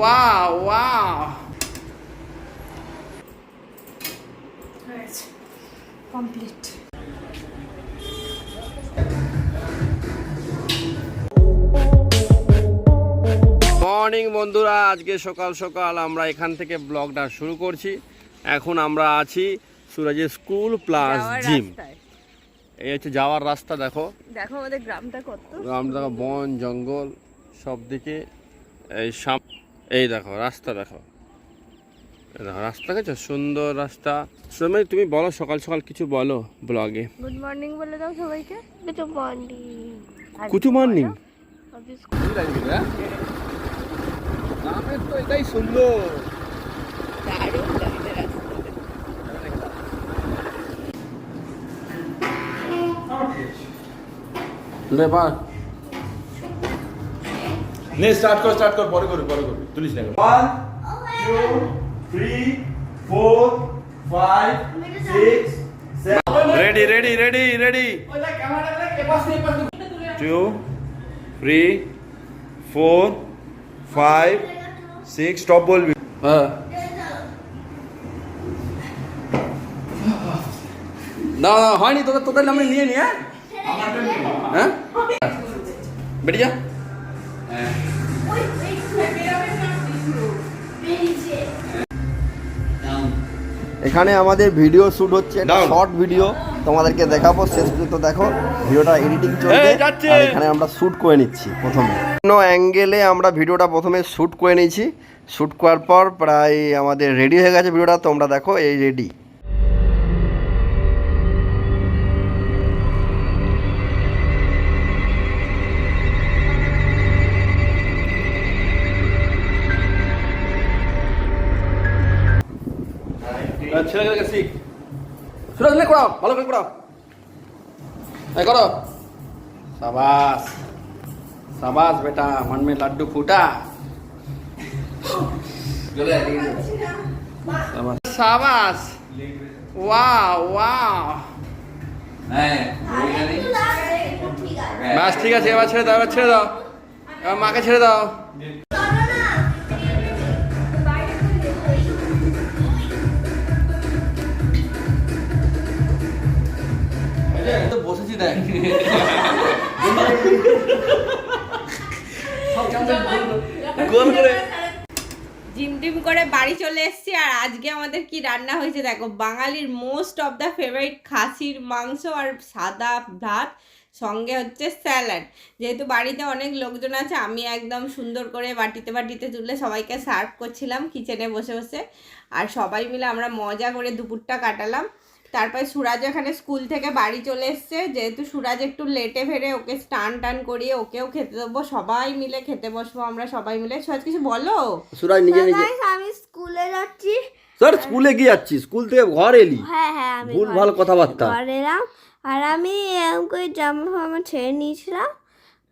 Wow হয়েছে complete morning বন্ধুরা। আজকে সকাল সকাল আমরা এখান থেকে ব্লগটা শুরু করছি। এখন আমরা আছি সুরাজের স্কুল প্লাস জিম। এই হচ্ছে যাওয়ার রাস্তা দেখো। দেখো আমাদের গ্রামটা কত দেখো বন জঙ্গল। সব দিকে এই সাম এই দেখো রাস্তা দেখো। দেখো রাস্তা গেছো সুন্দর রাস্তা। সুরময় তুমি বলো সকাল সকাল কিছু বলো ব্লগে। গুড মর্নিং বলে দাও সবাইকে। গুড মর্নিং কুচু মর্নিং তো এটাই সুন্দর। লেবার। নে স্টার্ট কর স্টার্ট কর পরে করবি পরে করবি। তুলিস না one two three four five six ready ready ready ready two three four five six stop বলবি। হ্যাঁ। না না, হয়নি তোদের তোদের নামে নিয়ে নি হ্যাঁ? হ্যাঁ? বেরিয়ে যা। এখানে আমাদের ভিডিও শুট হচ্ছে একটা শর্ট ভিডিও তোমাদেরকে দেখাবো শেষ পর্যন্ত দেখো ভিডিওটা এডিটিং চলছে। আর এখানে আমরা শ্যুট করে নিচ্ছি প্রথমে। কোনো অ্যাঙ্গেলে আমরা ভিডিওটা প্রথমে শ্যুট করে নিয়েছি শ্যুট করার পর প্রায় আমাদের রেডি হয়ে গেছে ভিডিওটা তোমরা দেখো এই রেডি করাও ভালো করে করাও এই করো। সাবাস সাবাস বেটা মন লাড্ডু ফুটা। সাবাস। ওয়া ওয়াও হ্যাঁ, হ্যাঁ, বাস ঠিক আছে এবার ছেড়ে দাও এবার ছেড়ে দাও। এবার মাকে ছেড়ে দাও। বাড়ি চলে এসেছি আর আজকে আমাদের কি রান্না হয়েছে দেখো, বাঙালির মোস্ট অফ দ্য ফেভারিট খাসির মাংস আর সাদা ভাত, সঙ্গে হচ্ছে স্যালাড যেহেতু বাড়িতে অনেক লোকজন আছে, আমি একদম সুন্দর করে বাটিতে বাটিতে তুলে সবাইকে সার্ভ করছিলাম কিচেনে বসে বসে। আর সবাই মিলে আমরা মজা করে দুপুরটা কাটালাম। তারপরে সুরাজ এখানে স্কুল থেকে বাড়ি চলে এসছে। যেহেতু সুরাজ একটু লেটে ফেরে ওকে স্টান টান করিয়ে ওকেও খেতে দেবো সবাই মিলে খেতে বসবো আমরা সবাই মিলে। সুরাজ কিছু বলো? সুরাজ নিজে নিজে আমি স্কুলে যাচ্ছি। স্যার স্কুলে কি যাচ্ছি স্কুল থেকে ঘর এলি? হ্যাঁ হ্যাঁ আমি ভুল ভালো কথাবার্তা। ঘর এলাম। আর আমি এরকম করে জামা ফামা ছেড়ে নিয়েছিলাম।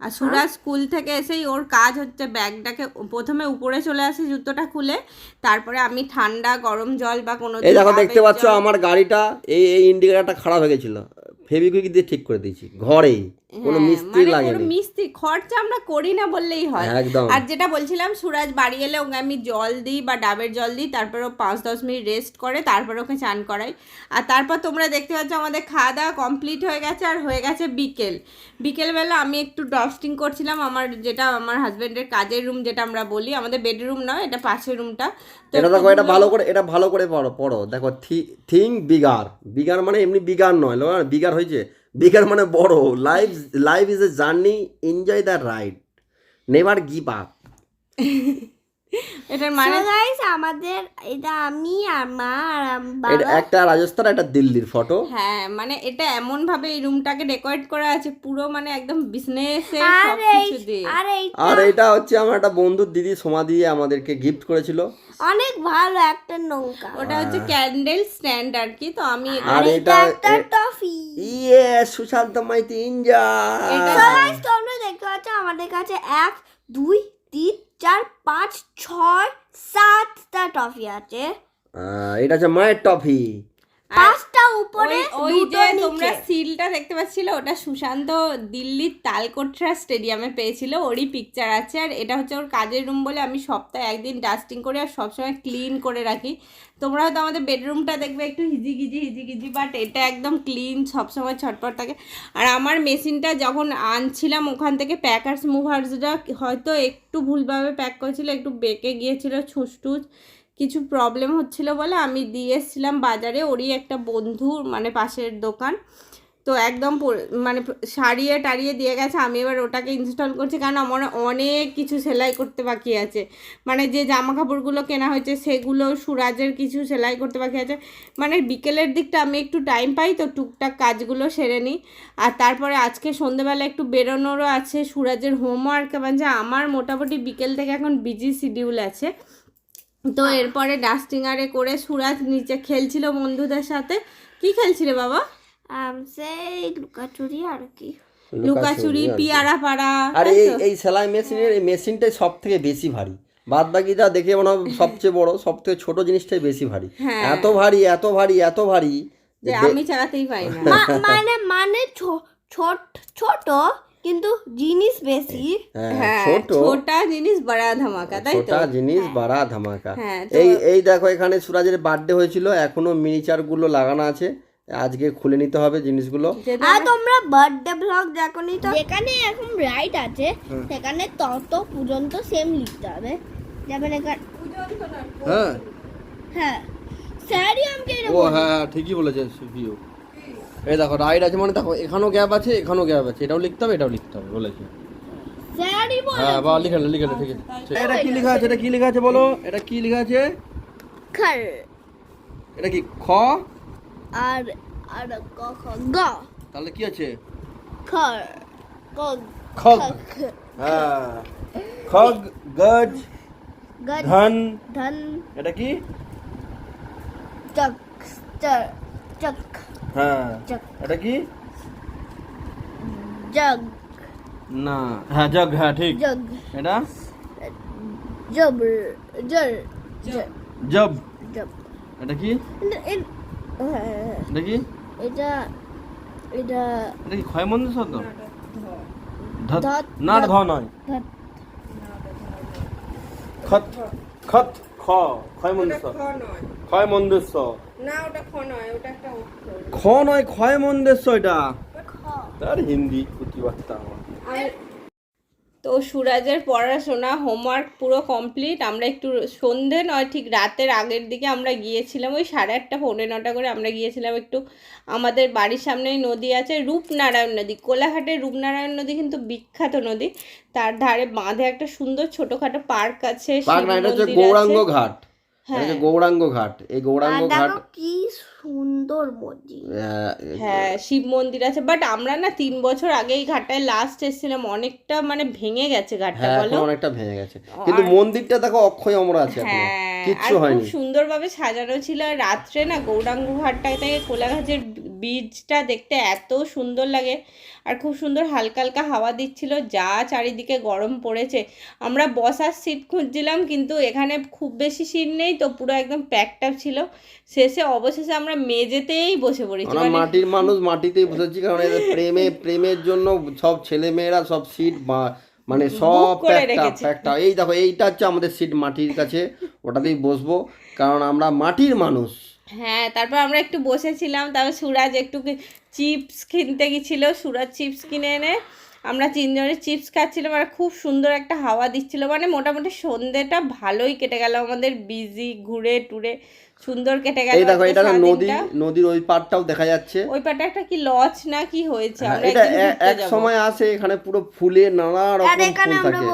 আর সুরাজ স্কুল থেকে এসেই ওর কাজ হচ্ছে ব্যাগটাকে প্রথমে উপরে চলে আসে জুতোটা খুলে তারপরে আমি ঠান্ডা গরম জল বা কোনো এই দেখো দেখতে পাচ্ছ আমার গাড়িটা এই এই ইন্ডিকেটারটা খারাপ হয়ে গেছিল। ফেবিকুইক দিয়ে ঠিক করে দিয়েছি ঘরেই। কোনো হ্যাঁ, মিস্ত্রি মানে লাগেনি। কোনো মিস্ত্রি খরচা আমরা করি না বললেই হয়। একদম। আর যেটা বলছিলাম সুরাজ বাড়ি এলে ওকে আমি জল দিই বা ডাবের জল দিই তারপর ও পাঁচ দশ মিনিট রেস্ট করে তারপর ওকে চান করাই। আর তারপর তোমরা দেখতে পাচ্ছ আমাদের খাওয়া দাওয়া কমপ্লিট হয়ে গেছে আর হয়ে গেছে বিকেল। বিকেলবেলা আমি একটু ডস্টিং করছিলাম আমার যেটা আমার হাজবেন্ডের কাজের রুম যেটা আমরা বলি আমাদের বেডরুম নয় এটা পাশের রুমটা এটা দেখো এটা ভালো করে এটা ভালো করে পড়ো পড়ো। দেখো থিং বিগার বিগার মানে এমনি বিগার নয় বিগার হয়েছে। বিগার মানে বড়। Life life is a journey enjoy the ride never give up এটার মানে? guys, আমাদের এটা আমি আর মা আর বাবা। একটা রাজস্থান একটা দিল্লির ফটো হ্যাঁ মানে এটা এমন ভাবে এই রুমটাকে ডেকোরেট করা আছে পুরো মানে একদম বিজনেসে আর সব দিয়ে। আর এটা হচ্ছে আমার একটা বন্ধুর দিদি সোমা দিয়ে আমাদেরকে গিফট করেছিল। অনেক ভালো একটা নৌকা। ওটা হচ্ছে ক্যান্ডেল স্ট্যান্ড আর কি তো আমি আর এটা একটা টফি ইয়ে সুশান্ত মাইতি ইঞ্জয় এটা- তোমরা দেখতে পাচ্ছ আমাদের কাছে এক দুই তিন চার পাঁচ ছয় সাতটা টফি আছে। এটা হচ্ছে মায়ের টফি। পাঁচটা উপরে ওই- যে তোমরা সিলটা দেখতে পাচ্ছিলে ওটা সুশান্ত দিল্লির তালকোটরা স্টেডিয়ামে পেয়েছিল ওরই পিকচার আছে। আর এটা হচ্ছে ওর কাজের রুম বলে আমি সপ্তাহে একদিন ডাস্টিং করে আর সবসময় ক্লিন করে রাখি। তোমরা হয়তো আমাদের বেডরুমটা দেখবে একটু হিজিগিজি হিজিগিজি বাট এটা একদম ক্লিন সবসময় ছটপট থাকে। আর আমার মেশিনটা যখন আনছিলাম ওখান থেকে প্যাকার্স মুভার্সরা হয়তো একটু ভুলভাবে প্যাক করেছিল একটু বেঁকে গিয়েছিল ছুঁচ টুচ কিছু প্রবলেম হচ্ছিল বলে আমি দিয়ে এসেছিলাম বাজারে। ওরই একটা বন্ধু মানে পাশের দোকান। তো একদম মানে সারিয়ে টারিয়ে দিয়ে গেছে। আমি এবার ওটাকে ইনস্টল করছি। কারণ আমার অনেক কিছু সেলাই করতে বাকি আছে। মানে যে জামা কাপড়গুলো কেনা হয়েছে, সেগুলো সুরাজের কিছু সেলাই করতে বাকি আছে। মানে বিকেলের দিকটা আমি একটু টাইম পাই, তো টুকটাক কাজগুলো সেরে নিই। আর তারপরে আজকে সন্ধেবেলা একটু বেরোনোরও আছে। সুরাজের হোমওয়ার্ক মানে আমার মোটামুটি বিকেল থেকে এখন বিজি শিডিউল আছে। তো এরপরে ডাস্টিংয়ারে করে সুরাজ নিচে খেলছিল বন্ধুদের সাথে। কি খেলছিলে বাবা? সেই লুকাচুরি আর কি। লুকাচুরি পিয়ারা পাড়া আর এই এই সেলাই মেশিনের এই মেশিনটাই সব থেকে বেশি ভারী। বাদ বাকিটা দেখে মনে হয় সবচেয়ে বড় সব থেকে ছোট জিনিসটাই বেশি ভারী। হ্যাঁ। এত ভারী এত ভারী এত ভারী যে আমি চালাতেই পাই না। মানে মানে ছোট ছোট কিন্তু জিনিস বেশি। হ্যাঁ হ্যাঁ ছোট। ছোটা জিনিস বড়া ধামাকা তাই তো? ছোটা জিনিস বাড়া ধামাকা। হ্যাঁ, এই এই দেখো এখানে সুরাজের বার্থডে হয়েছিল এখনও মিনিচারগুলো লাগানো আছে। আজকে খুলে নিতে হবে জিনিসগুলো। আর তোমরা বার্থডে ব্লগ দেখনি তো? যেখানে এখন রাইট আছে সেখানে তত পর্যন্ত সেম লিখতে হবে। যেমন এখানে? হ্যাঁ। হ্যাঁ। স্যারই আমাকে ও হ্যাঁ হ্যাঁ ঠিকই বলেছেন সুফিও। এই দেখো রাইট আছে মানে দেখো এখানেও গ্যাপ আছে এখানেও গ্যাপ আছে। এটাও লিখতে হবে এটাও লিখতে হবে বলেছে। হ্যাঁ বা লিখে লিখে ঠিক আছে এটা কি লেখা আছে এটা কি লেখা আছে বলো? এটা কি লেখা আছে? খর। এটা কি খ? আর আর ক খ গ। তাহলে কি আছে? খর ক খগ। হ্যাঁ। খগ গজ গ ধন। ধন। এটা কি? চক চক। হ্যাঁ। এটা কি? জগ। না। হ্যাঁ জগ হ্যাঁ ঠিক। জগ। এটা? জবর জর। জব। জব। এটা কি? এ- এ- হ্যাঁ, এটা কি? এটা এটা। এটা কি ক্ষয় মন্দির শব্দ না। ধ নয়। খত খত খ। ক্ষয় মন্দির ক্ষয় মন্দির না ওটা খ নয় ওটা একটা খ নয় ক্ষয় মন্দির এটা তার হিন্দি তো সুরাজের পড়াশোনা হোমওয়ার্ক পুরো কমপ্লিট আমরা একটু সন্ধে নয় ঠিক রাতের আগের দিকে আমরা গিয়েছিলাম। ওই সাড়ে আটটা পৌনে নটা করে আমরা গিয়েছিলাম একটু আমাদের বাড়ির সামনেই নদী আছে রূপনারায়ণ নদী। কোলাঘাটের রূপনারায়ণ নদী কিন্তু বিখ্যাত নদী। তার ধারে বাঁধে একটা সুন্দর ছোটোখাটো পার্ক আছে গৌরাঙ্গ আছে। ঘাট। এটা গৌরাঙ্গ ঘাট। এই গৌরাঙ্গ ঘাট কি সুন্দর মন্দির। হ্যাঁ শিব মন্দির আছে। বাট আমরা না তিন বছর আগে এই ঘাটটায় লাস্ট এসেছিলাম। অনেকটা মানে ভেঙে গেছে ঘাটটা হ্যাঁ বলো? অনেকটা ভেঙে গেছে। কিন্তু মন্দিরটা দেখো অক্ষয় অমর আছে এখনও। হ্যাঁ আর কিচ্ছু খুব হয়নি। সুন্দরভাবে সাজানো ছিল। রাত্রে না গৌরাঙ্গ ঘাটটা থেকে কোলাঘাটের বীজটা দেখতে এত সুন্দর লাগে। আর খুব সুন্দর হালকা হালকা হাওয়া দিচ্ছিল যা চারিদিকে গরম পড়েছে। আমরা বসার সিট খুঁজছিলাম কিন্তু এখানে খুব বেশি সিট নেই তো পুরো একদম প্যাকটাপ ছিল। শেষে অবশেষে আমরা মেঝেতেই বসে পড়েছি। মানে মাটির মানুষ মাটিতেই বসেছি কারণ প্রেমে প্রেমের জন্য সব ছেলে মেয়েরা সব সিট মানে সব প্যাকটা প্যাকটা। এই দেখো এইটা হচ্ছে আমাদের সিট মাটির কাছে ওটাতেই বসবো। কারণ আমরা মাটির মানুষ। হ্যাঁ তারপর আমরা একটু বসেছিলাম, তারপর সুরাজ একটু চিপস কিনতে গেছিল, সুরাজ চিপস কিনে এনে আমরা তিনজনের চিপস খাচ্ছিলাম আর খুব সুন্দর একটা হাওয়া দিচ্ছিল। মানে মোটামুটি সন্ধ্যেটা ভালোই কেটে গেল আমাদের বিজি ঘুরে টুরে। সুন্দর কেটে গেল এই দেখো এটা নদী নদীর ওই পাড়টাও দেখা যাচ্ছে। ওই পাটা একটা কি লজ না কি হয়েছে? হ্যাঁ, আমরা এটা এক সময় আসে এখানে পুরো ফুলে নানা রকম ফুল থাকে।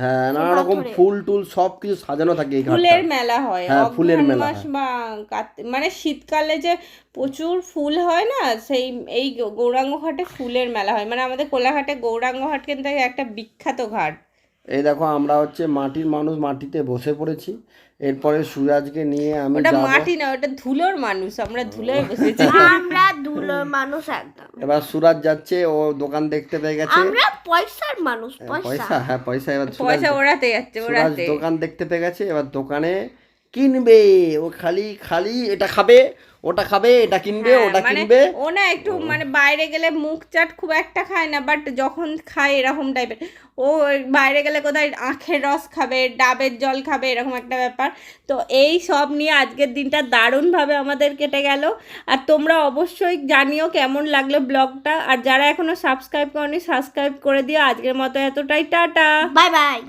হ্যাঁ নানা রকম ফুল টুল সব কিছু সাজানো থাকে এই ফুলের মেলা হয়। হ্যাঁ, ফুলের মেলা বা মানে শীতকালে যে প্রচুর ফুল হয় না সেই এই গৌরাঙ্গ ঘাটে ফুলের মেলা হয়। মানে আমাদের কোলাঘাটে গৌরাঙ্গ ঘাট কিন্তু একটা বিখ্যাত ঘাট। এই দেখো আমরা হচ্ছে মাটির মানুষ মাটিতে বসে পড়েছি। এরপরে সুরাজকে নিয়ে আমি ওটা মাটি না ওটা ধুলোর মানুষ আমরা ধুলোয় বসেছি। আমরা ধুলোর মানুষ একদম। এবার সুরাজ যাচ্ছে ও দোকান দেখতে পেয়ে গেছে। আমরা পয়সার মানুষ পয়সা। পয়সা হ্যাঁ পয়সা এবার সুরাজ পয়সা ওড়াতে যাচ্ছে সুরাজ ওড়াতে। দোকান দেখতে পেয়ে গেছে এবার দোকানে কিনবে। ও খালি খালি এটা খাবে ওটা খাবে এটা কিনবে হ্যাঁ, ওটা মানে কিনবে। ও না একটু মানে বাইরে গেলে মুখ চাট খুব একটা খায় না বাট যখন খায় এরকম টাইপের ও বাইরে গেলে কোথায় আখের রস খাবে ডাবের জল খাবে এরকম একটা ব্যাপার। তো এই সব নিয়ে আজকের দিনটা দারুণভাবে আমাদের কেটে গেল। আর তোমরা অবশ্যই জানিও কেমন লাগল ব্লগটা। আর যারা এখনও সাবস্ক্রাইব করনি সাবস্ক্রাইব করে দিও। আজকের মতো এতটাই টাটা। Bye bye.